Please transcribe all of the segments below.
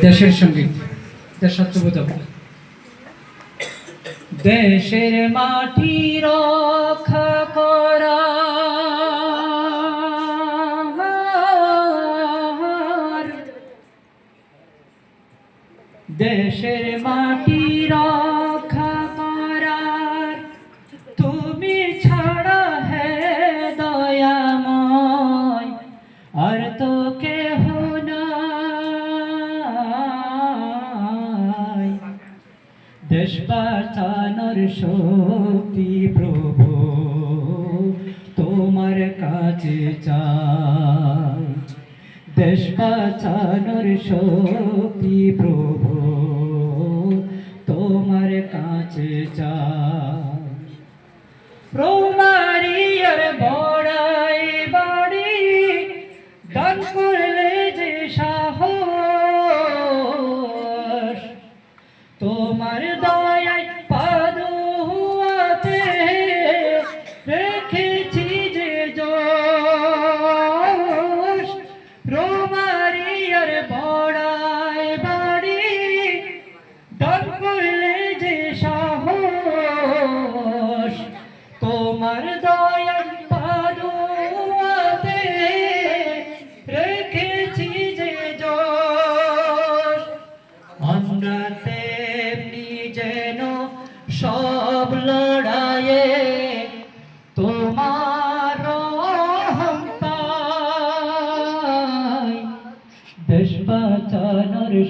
দেশের সংগীত দেশাত্মবোধক দেশের মাটি রক্ষা করা। দেশের দেশ বাঁচানোর শক্তি প্রভু, তোমার কাছে চাই। দেশ বাঁচানোর শক্তি প্রভু, তোমার কাছে চাই। প্রমারিয়ার বড়াই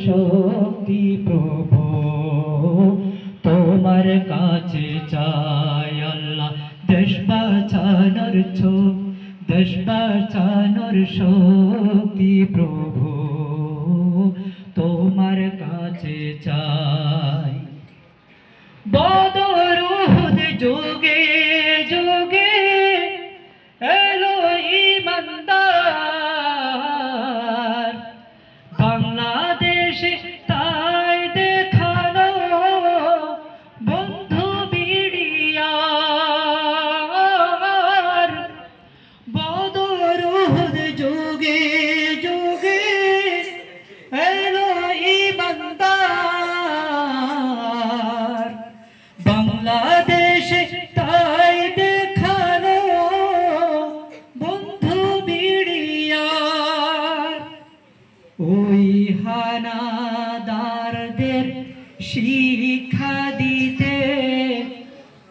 শক্তি প্রভু, তোমার কাছে চাই আল্লাহ। দেশ বাঁচানোর ছো দেশ বাঁচানোর শক্তি প্রভু, তোমার কাছে চাই। বদরুদ যোগে যোগে এলো ইমানদার হানাদারদের শিক্ষা দিতে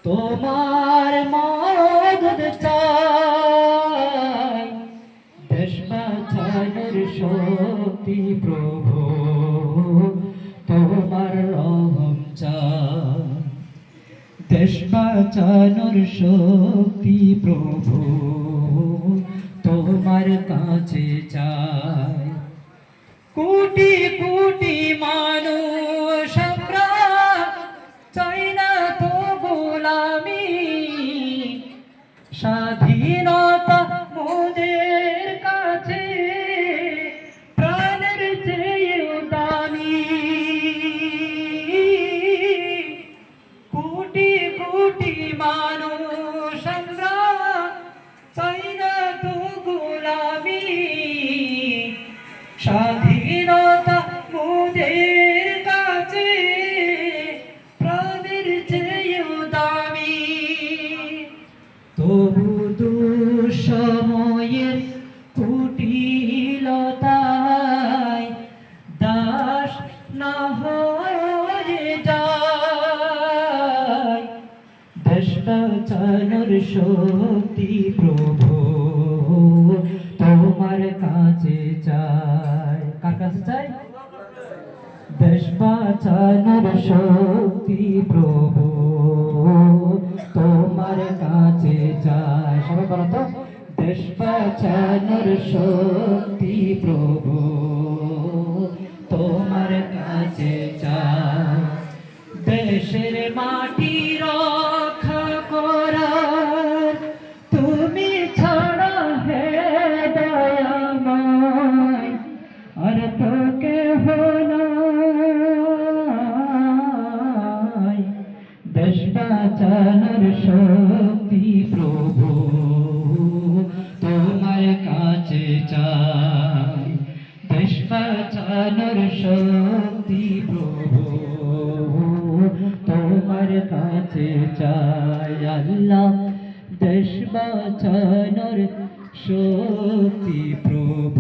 তোমার মদত চাই। শক্তি প্রভু তোমার রহম চাই। শক্তি প্রভু গোলামি স্বাধীনতা মোদের কাছে, প্রাণের চেয়েও দামি। কোটি কোটি মানুষ চাই না তো গোলামি। স্বাধীনতা বাঁচানোর শক্তি প্রভু, তোমার কাছে চাই। কার কাছে চাই? দেশ বাঁচানোর শক্তি প্রভু, তোমার কাছে চাই। সবাই বলো তো দেশ বাঁচানোর শক্তি প্রভু। কাছে চাই দেশের মাটি রক্ষা করার তুমি ছাড়া হে দয়াময়, আর তো কেহ দেশ বাঁচানোর শক্তি প্রভু, তোমার কাছে চাই। দেশ বাঁচানোর শক্তি কাছে চাই আল্লাহ দেশ বাঁচানোর শক্তি প্রভু।